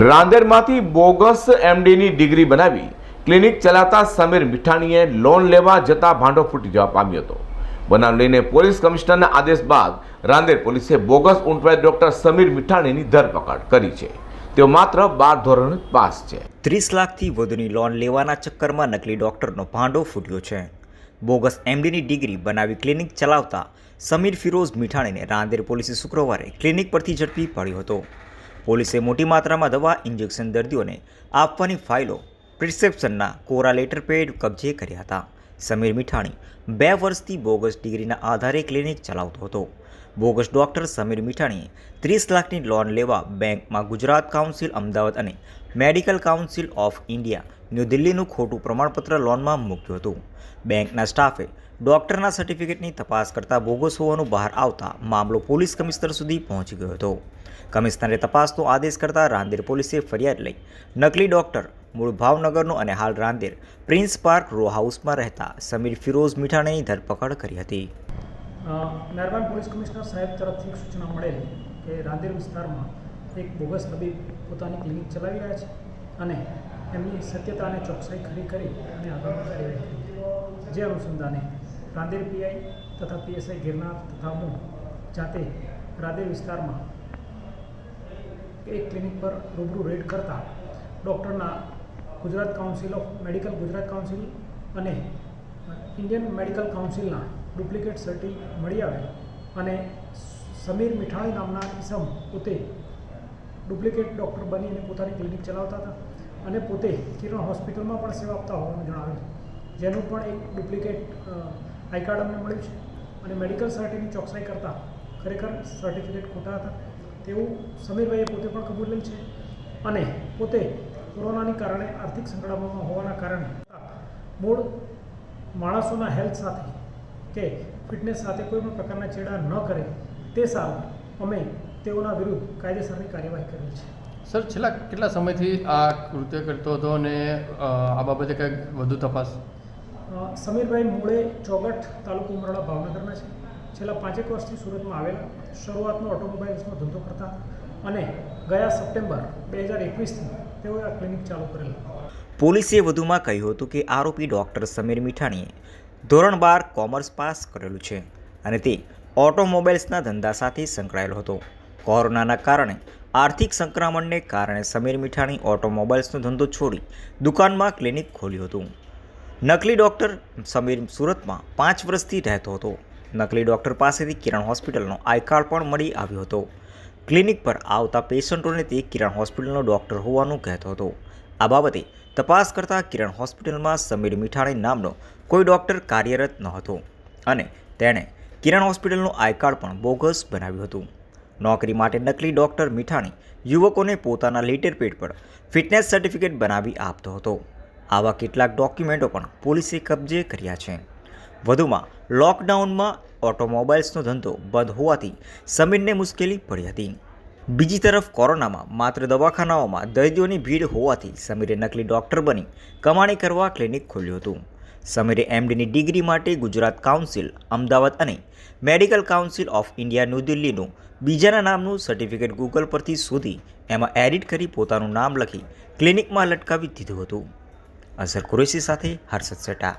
રાંદેરમાંથી bogus એમડીની degree બનાવી clinic ચલાવતા સમીર મીઠાણીએ લોન લેવા જતા ભાંડો ફૂટી જવા પામ્યો હતો. બનાવ લઈને પોલીસ કમિશનરના આદેશ બાદ રાંદેર પોલીસે બોગસ ઉંટવાઈ ડોક્ટર સમીર મીઠાણીની ધરપકડ કરી છે. તેઓ માત્ર બાર ધોરણ પાસ છે. ત્રીસ લાખથી વધુની લોન લેવાના ચક્કરમાં નકલી ડોક્ટરનો ભાંડો ફૂટ્યો છે. બોગસ એમડીની ડિગ્રી બનાવી ક્લિનિક ચલાવતા સમીર ફિરોઝ મીઠાણીને રાંદેર પોલીસે શુક્રવારે ક્લિનિક પરથી ઝડપી પડ્યો હતો. પોલીસે મોટી માત્રામાં દવા, ઇન્જેક્શન દર્દીઓને આપવાની ફાઇલો પ્રિસ્ક્રિપ્શનના કોરા લેટર પેડ કબજે કર્યા હતા. સમીર મીઠાણી બે વર્ષથી બોગસ ડિગ્રીના આધારે ક્લિનિક ચલાવતો હતો. બોગસ ડોક્ટર સમીર મીઠાણીએ ત્રીસ લાખની લોન લેવા બેંકમાં ગુજરાત કાઉન્સિલ, અમદાવાદ અને medical council of India new દિલ્હીનું ખોટું પ્રમાણપત્ર લોનમાં મૂક્યું હતું. બેંકના સ્ટાફે ડોક્ટરના સર્ટિફિકેટની તપાસ કરતા બોગસ હોવાનું બહાર આવતા મામલો પોલીસ કમિશનર સુધી પહોંચી ગયો હતો. કમિશનરે તપાસનો આદેશ કરતા રાંદેર પોલીસે ફરિયાદ લઈ નકલી ડોક્ટર, મૂળ ભાવનગરનો અને હાલ રાંદેર પ્રિન્સ પાર્ક રો હાઉસમાં રહેતા સમીર ફિરોઝ મીઠાણીની ધરપકડ કરી હતી. મહેરબાન પોલીસ કમિશનર સાહેબ તરફથી એક સૂચના મળેલ કે રાંદેર વિસ્તારમાં એક બોગસ તબીબ પોતાની ક્લિનિક ચલાવી રહ્યા છે અને એમની સત્યતા અને ચોકસાઈ ખરી કરી અને આગળની કાર્યવાહી કરી જે અનુસંધાને રાંદેર પીઆઈ તથા પીએસઆઈ ગિરનાર તથા હું જાતે રાંદેર વિસ્તારમાં એક ક્લિનિક પર રૂબરૂ રેડ કરતા ડૉક્ટરના Gujarat council of medical Gujarat council અને ઇન્ડિયન મેડિકલ કાઉન્સિલના ડુપ્લિકેટ સર્ટી મળી આવે અને સમીર મીઠાણી નામના ઇસમ પોતે ડુપ્લિકેટ ડૉક્ટર બની અને પોતાની ક્લિનિક ચલાવતા હતા. અને પોતે કિરણ હોસ્પિટલમાં પણ સેવા આપતા હોવાનું જણાવ્યું જેનું પણ એક ડુપ્લિકેટ આઈ કાર્ડ અમને મળ્યું છે અને મેડિકલ સર્ટિની ચોકસાઈ કરતાં ખરેખર સર્ટિફિકેટ ખોટા હતા. તેવું સમીરભાઈએ પોતે પણ કબૂલેલ છે અને પોતે કોરોનાની કારણે આર્થિક સંકળામણમાં હોવાના કારણે મૂળ માણસોના હેલ્થ સાથે કે ફિટનેસ સાથે કોઈ પણ પ્રકારના ચેડા ન કરે તે સારું. અમે તેઓના વિરુદ્ધ કાયદેસરની કાર્યવાહી કરેલ છે. સર છેલ્લા કેટલા સમયથી આ કૃત્ય કરતો હતો અને આ બાબતે કંઈક વધુ તપાસ? સમીરભાઈ મૂળે ચોગઠ તાલુકો ઉમરાળા ભાવનગરના છે. છેલ્લા પાંચેક વર્ષથી સુરતમાં આવેલા. શરૂઆતમાં ઓટોમોબાઈલ્સનો ધંધો કરતા અને ગયા સપ્ટેમ્બર બે હજાર એકવીસથી તેઓએ આ ક્લિનિક ચાલુ કરેલી. પોલીસે વધુમાં કહ્યું હતું કે આરોપી ડૉક્ટર સમીર મીઠાણીએ ધોરણ બાર કોમર્સ પાસ કરેલું છે અને તે ઓટોમોબાઈલ્સના ધંધા સાથે સંકળાયેલો હતો. કોરોનાના કારણે આર્થિક સંક્રમણને કારણે સમીર મીઠાણી ઓટોમોબાઈલ્સનો ધંધો છોડી દુકાનમાં ક્લિનિક ખોલ્યું હતું. નકલી ડૉક્ટર સમીર સુરતમાં પાંચ વર્ષથી રહેતો હતો. નકલી ડૉક્ટર પાસેથી કિરણ હોસ્પિટલનો આઈ કાર્ડ પણ મળી આવ્યો હતો. ક્લિનિક પર આવતા પેશન્ટોને તે કિરણ હોસ્પિટલનો ડૉક્ટર હોવાનું કહેતો હતો. આ બાબતે તપાસ કરતાં કિરણ હોસ્પિટલમાં સમીર મીઠાણી નામનો કોઈ ડૉક્ટર કાર્યરત ન હતો અને તેણે કિરણ હોસ્પિટલનું આઈ કાર્ડ પણ બોગસ બનાવ્યું હતું. નોકરી માટે નકલી ડૉક્ટર મીઠાણી યુવકોને પોતાના લેટર પેડ પર ફિટનેસ સર્ટિફિકેટ બનાવી આપતો હતો. આવા કેટલાક ડોક્યુમેન્ટો પણ પોલીસે કબજે કર્યા છે. વધુમાં, લોકડાઉનમાં ઓટોમોબાઈલ્સનો ધંધો બંધ હોવાથી સમીરને મુશ્કેલી પડી હતી. બીજી તરફ, કોરોનામાં માત્ર દવાખાનાઓમાં દર્દીઓની ભીડ હોવાથી સમીરે નકલી ડૉક્ટર બની કમાણી કરવા ક્લિનિક ખોલ્યું હતું. સમીરે એમડીની ડિગ્રી માટે ગુજરાત કાઉન્સિલ, અમદાવાદ અને medical council of India new દિલ્હીનું બીજાના નામનું સર્ટિફિકેટ ગૂગલ પરથી શોધી એમાં એડિટ કરી પોતાનું નામ લખી ક્લિનિકમાં લટકાવી દીધું હતું. અઝર કુરેશી સાથે હર્ષદ સેટા.